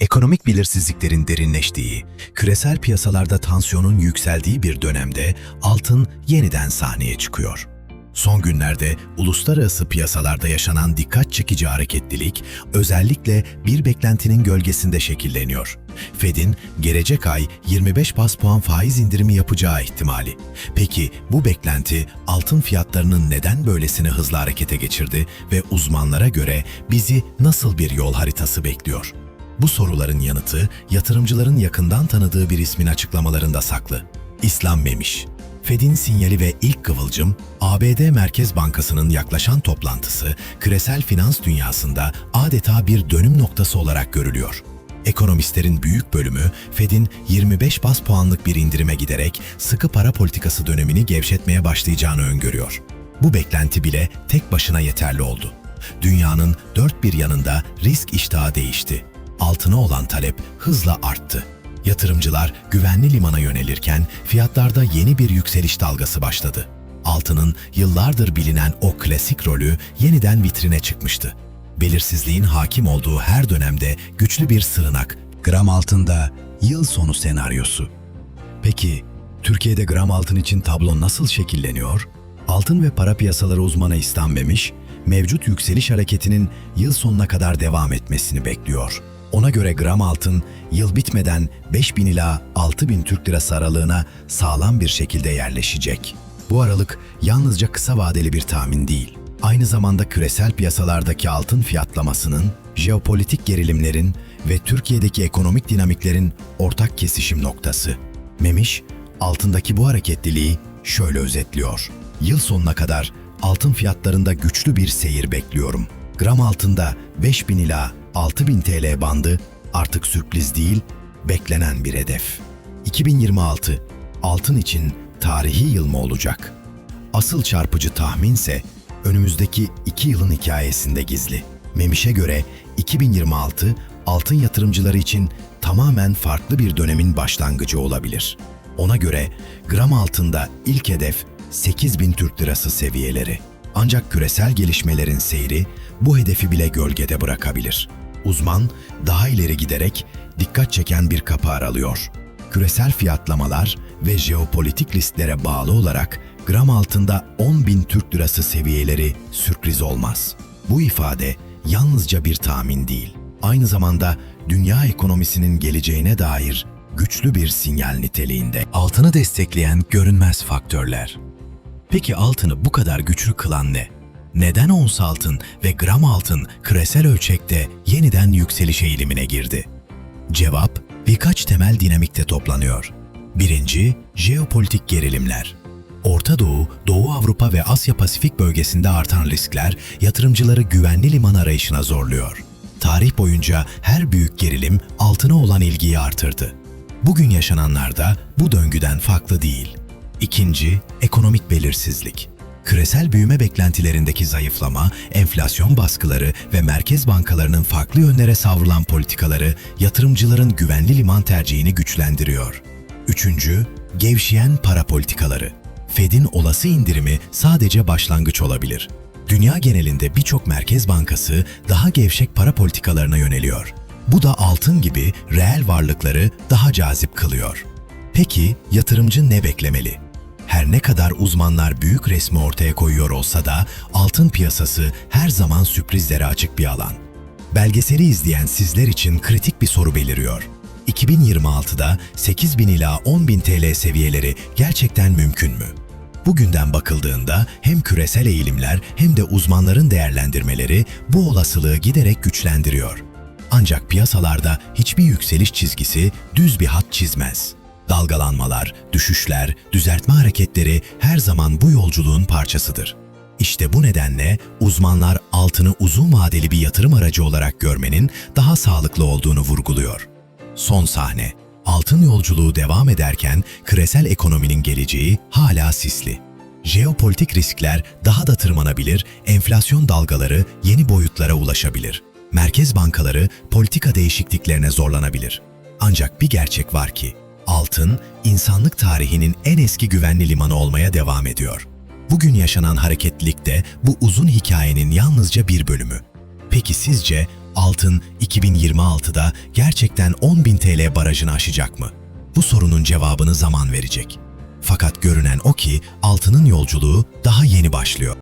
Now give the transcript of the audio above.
Ekonomik belirsizliklerin derinleştiği, küresel piyasalarda tansiyonun yükseldiği bir dönemde altın yeniden sahneye çıkıyor. Son günlerde uluslararası piyasalarda yaşanan dikkat çekici hareketlilik özellikle bir beklentinin gölgesinde şekilleniyor. Fed'in gelecek ay 25 bas puan faiz indirimi yapacağı ihtimali. Peki bu beklenti altın fiyatlarının neden böylesine hızlı harekete geçirdi ve uzmanlara göre bizi nasıl bir yol haritası bekliyor? Bu soruların yanıtı yatırımcıların yakından tanıdığı bir ismin açıklamalarında saklı. İslam Memiş. Fed'in sinyali ve ilk kıvılcım, ABD Merkez Bankası'nın yaklaşan toplantısı küresel finans dünyasında adeta bir dönüm noktası olarak görülüyor. Ekonomistlerin büyük bölümü Fed'in 25 bas puanlık bir indirime giderek sıkı para politikası dönemini gevşetmeye başlayacağını öngörüyor. Bu beklenti bile tek başına yeterli oldu. Dünyanın dört bir yanında risk iştahı değişti. Altına olan talep hızla arttı. Yatırımcılar güvenli limana yönelirken fiyatlarda yeni bir yükseliş dalgası başladı. Altının yıllardır bilinen o klasik rolü yeniden vitrine çıkmıştı. Belirsizliğin hakim olduğu her dönemde güçlü bir sığınak, gram altında yıl sonu senaryosu. Peki Türkiye'de gram altın için tablo nasıl şekilleniyor? Altın ve para piyasaları uzmanı İslam mevcut yükseliş hareketinin yıl sonuna kadar devam etmesini bekliyor. Ona göre gram altın yıl bitmeden 5000 ila 6000 Türk lirası aralığına sağlam bir şekilde yerleşecek. Bu aralık yalnızca kısa vadeli bir tahmin değil. Aynı zamanda küresel piyasalardaki altın fiyatlamasının, jeopolitik gerilimlerin ve Türkiye'deki ekonomik dinamiklerin ortak kesişim noktası. Memiş, altındaki bu hareketliliği şöyle özetliyor. Yıl sonuna kadar altın fiyatlarında güçlü bir seyir bekliyorum. Gram altında 5000 ila 6000 TL bandı artık sürpriz değil, beklenen bir hedef. 2026 altın için tarihi yıl mı olacak? Asıl çarpıcı tahminse önümüzdeki iki yılın hikayesinde gizli. Memiş'e göre 2026 altın yatırımcıları için tamamen farklı bir dönemin başlangıcı olabilir. Ona göre gram altında ilk hedef 8000 Türk Lirası seviyeleri. Ancak küresel gelişmelerin seyri bu hedefi bile gölgede bırakabilir. Uzman daha ileri giderek dikkat çeken bir kapı aralıyor. Küresel fiyatlamalar ve jeopolitik risklere bağlı olarak gram altında 10 bin Türk lirası seviyeleri sürpriz olmaz. Bu ifade yalnızca bir tahmin değil, aynı zamanda dünya ekonomisinin geleceğine dair güçlü bir sinyal niteliğinde. Altını destekleyen görünmez faktörler. Peki altını bu kadar güçlü kılan ne? Neden ons altın ve gram altın küresel ölçekte yeniden yükseliş eğilimine girdi? Cevap birkaç temel dinamikte toplanıyor. Birinci, jeopolitik gerilimler. Orta Doğu, Doğu Avrupa ve Asya Pasifik bölgesinde artan riskler yatırımcıları güvenli liman arayışına zorluyor. Tarih boyunca her büyük gerilim altına olan ilgiyi artırdı. Bugün yaşananlar da bu döngüden farklı değil. İkinci, ekonomik belirsizlik. Küresel büyüme beklentilerindeki zayıflama, enflasyon baskıları ve merkez bankalarının farklı yönlere savrulan politikaları yatırımcıların güvenli liman tercihini güçlendiriyor. Üçüncü, gevşeyen para politikaları. Fed'in olası indirimi sadece başlangıç olabilir. Dünya genelinde birçok merkez bankası daha gevşek para politikalarına yöneliyor. Bu da altın gibi reel varlıkları daha cazip kılıyor. Peki yatırımcı ne beklemeli? Her ne kadar uzmanlar büyük resmi ortaya koyuyor olsa da altın piyasası her zaman sürprizlere açık bir alan. Belgeseli izleyen sizler için kritik bir soru beliriyor. 2026'da 8000 ila 10.000 TL seviyeleri gerçekten mümkün mü? Bugünden bakıldığında hem küresel eğilimler hem de uzmanların değerlendirmeleri bu olasılığı giderek güçlendiriyor. Ancak piyasalarda hiçbir yükseliş çizgisi düz bir hat çizmez. Dalgalanmalar, düşüşler, düzeltme hareketleri her zaman bu yolculuğun parçasıdır. İşte bu nedenle uzmanlar altını uzun vadeli bir yatırım aracı olarak görmenin daha sağlıklı olduğunu vurguluyor. Son sahne. Altın yolculuğu devam ederken küresel ekonominin geleceği hala sisli. Jeopolitik riskler daha da tırmanabilir, enflasyon dalgaları yeni boyutlara ulaşabilir. Merkez bankaları politika değişikliklerine zorlanabilir. Ancak bir gerçek var ki, altın insanlık tarihinin en eski güvenli limanı olmaya devam ediyor. Bugün yaşanan hareketlilik de bu uzun hikayenin yalnızca bir bölümü. Peki sizce Altın 2026'da gerçekten 10.000 TL barajını aşacak mı? Bu sorunun cevabını zaman verecek. Fakat görünen o ki altının yolculuğu daha yeni başlıyor.